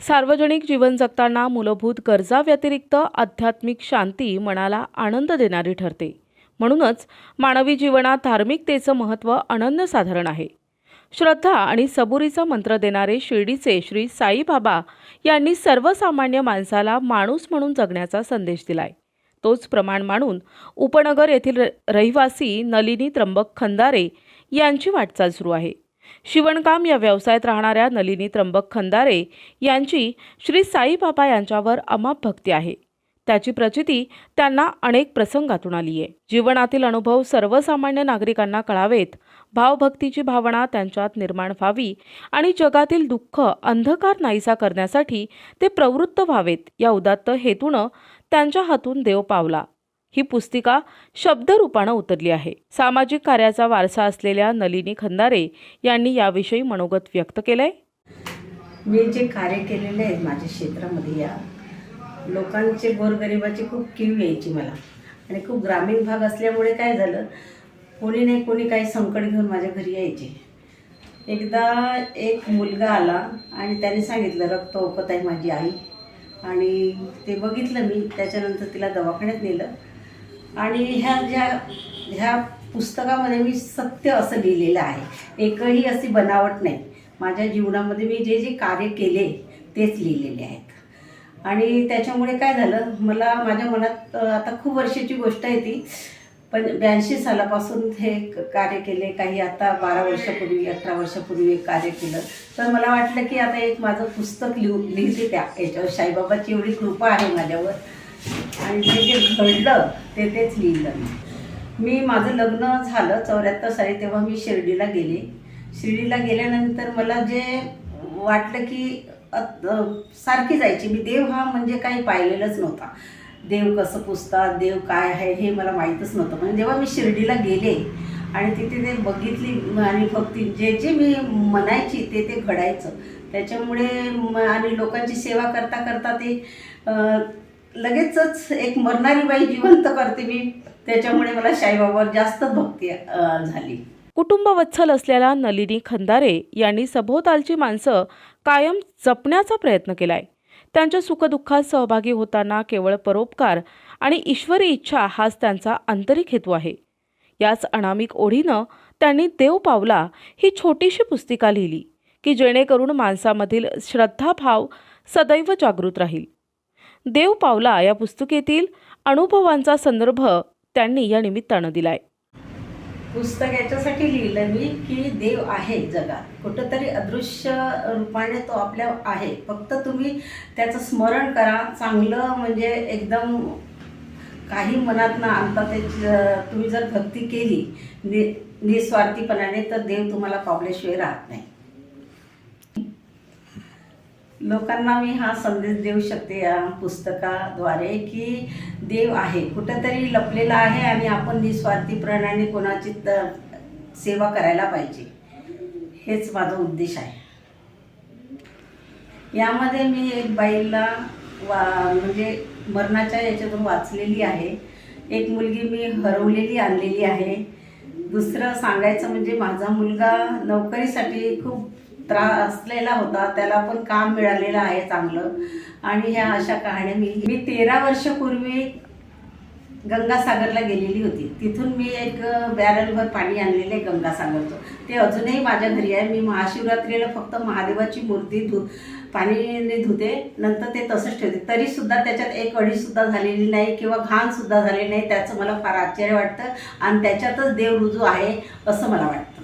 सार्वजनिक जीवन जगताना मूलभूत गरजाव्यतिरिक्त आध्यात्मिक शांती मनाला आनंद देणारी ठरते. म्हणूनच मानवी जीवनात धार्मिकतेचं महत्त्व अनन्यसाधारण आहे. श्रद्धा आणि सबुरीचा मंत्र देणारे शिर्डीचे श्री साईबाबा यांनी सर्वसामान्य माणसाला माणूस म्हणून जगण्याचा संदेश दिलाय. तोच प्रमाण मानून उपनगर येथील र- रहिवासी नलिनी त्र्यंबक खंदारे यांची वाटचाल सुरू आहे. शिवणकाम या व्यवसायात राहणाऱ्या नलिनी त्र्यंबक खंदारे यांची श्री साईबाबा यांच्यावर अमाप भक्ती आहे. त्याची प्रचिती त्यांना अनेक प्रसंगातून आली आहे. जीवनातील अनुभव सर्वसामान्य नागरिकांना कळावेत. भावभक्तीची भावना त्यांच्यात निर्माण व्हावी आणि जगातील दुःख अंधकार नाहीसा करण्यासाठी ते प्रवृत्त व्हावेत. या उदात्त हेतूनं त्यांच्या हातून देव पावला. ही पुस्तिका शब्दरूपानं उतरली आहे. सामाजिक कार्याचा वारसा असलेल्या नलिनी खंदारे यांनी याविषयी मनोगत व्यक्त केलंय. मी जे कार्य केलेले आहे माझ्या क्षेत्रामध्ये या लोकांचे गोरगरिबाची खूप कीव यायची मला. आणि खूप ग्रामीण भाग असल्यामुळे काय झालं कोणी नाही कोणी काही संकट घेऊन माझ्या घरी यायचे. एकदा एक मुलगा आला आणि त्याने सांगितलं रक्त ओकत आहे माझी आई. आणि ते बघितलं मी त्याच्यानंतर तिला दवाखान्यात नेलं. आणि ह्या ज्या ह्या पुस्तकामध्ये मी सत्य असं लिहिलेलं आहे. एकही अशी बनावट नाही. माझ्या जीवनामध्ये मी जे जे कार्य केले तेच लिहिलेले आहेत. आणि त्याच्यामुळे काय झालं मला माझ्या मनात आता खूप वर्षाची गोष्ट आहे ती. पण ब्याऐंशी सालापासून हे क- कार्य केले. काही आता बारा वर्षापूर्वी अठरा वर्षापूर्वी एक कार्य केलं. तर मला वाटलं की आता एक माझं पुस्तक लिहू लिहिते त्या. याच्यावर साईबाबाची एवढी कृपा आहे माझ्यावर. आणि ते जे घडलं ते तेच लिहिलं. मी माझं लग्न झालं चौऱ्याहत्तर साली तेव्हा मी शिर्डीला गेले. शिर्डीला गेल्यानंतर मला जे वाटलं की सारखी जायची. मी देव हा म्हणजे काही पाहिलेलंच नव्हता. देव कसं पुसतात देव काय आहे हे मला माहीतच नव्हतं. म्हणजे जेव्हा मी शिर्डीला गेले आणि तिथे ते बघितली आणि भक्ती जे जे मी म्हणायची ते ते घडायचं. त्याच्यामुळे म- आणि लोकांची सेवा करता करता ते लगेचच एक मरणारी बाई जिवंत करते मी. त्याच्यामुळे मला साईबाबावर जास्त भक्ती झाली. कुटुंब कुटुंबवत्सल असलेल्या नलिनी खंदारे यांनी सभोवतालची माणसं कायम जपण्याचा प्रयत्न केलाय. त्यांच्या सुखदुःखात सहभागी होताना केवळ परोपकार आणि ईश्वरी इच्छा हाच त्यांचा आंतरिक हेतू आहे. याच अनामिक ओढीनं त्यांनी देव पावला ही छोटीशी पुस्तिका लिहिली की जेणेकरून माणसामधील श्रद्धाभाव सदैव जागृत राहील. देव पावला या पुस्तकेतील अनुभवांचा संदर्भ त्यांनी या निमित्तानं दिलाय. पुस्तक याच्यासाठी लिहिलं मी की देव आहे जगात. कुठंतरी अदृश्य रूपाने तो आपल्या आहे. फक्त तुम्ही त्याचं स्मरण करा. चांगलं म्हणजे एकदम काही मनात न आणता ते तुम्ही जर भक्ती केली नि निस्वार्थीपणाने तर देव तुम्हाला पावल्याशिवाय राहत नाही. लोकांना मी हा संदेश देऊ शकते या पुस्तकाद्वारे की देव आहे कुठंतरी लपलेला आहे आणि आपण निस्वार्थीपणाने कोणाची त सेवा करायला पाहिजे. हेच माझा उद्देश आहे. यामध्ये मी एक बाईला वा म्हणजे मरणाच्या याच्यातून वाचलेली आहे. एक मुलगी मी हरवलेली आणलेली आहे. दुसरं सांगायचं म्हणजे माझा मुलगा नोकरीसाठी खूप त्रासलेला होता त्याला पण काम मिळालेलं आहे चांगलं. आणि ह्या अशा कहाण्या मी मी तेरा वर्षापूर्वी गंगासागरला गेलेली होती. तिथून मी एक बॅरलभर पाणी आणलेलं आहे गंगासागरचं. ते अजूनही माझ्या घरी आहे. मी महाशिवरात्रीला फक्त महादेवाची मूर्ती धु पाणीने धुते. नंतर ते तसंच ठेवते. तरीसुद्धा त्याच्यात एक अडीसुद्धा झालेली नाही किंवा घाणसुद्धा झालेली नाही त्याचं मला फार आश्चर्य वाटतं. आणि त्याच्यातच देव रुजू आहे असं मला वाटतं.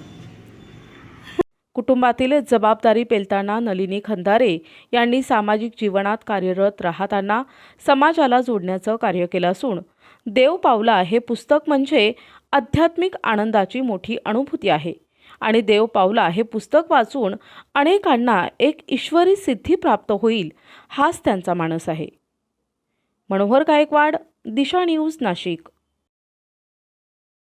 कुटुंबातील जबाबदारी पेलताना नलिनी खंदारे यांनी सामाजिक जीवनात कार्यरत राहताना समाजाला जोडण्याचं कार्य केलं असून देव पावला हे पुस्तक म्हणजे आध्यात्मिक आनंदाची मोठी अनुभूती आहे. आणि देव पावला हे पुस्तक वाचून अनेकांना एक ईश्वरी सिद्धी प्राप्त होईल हाच त्यांचा मानस आहे. मनोहर गायकवाड दिशा न्यूज नाशिक.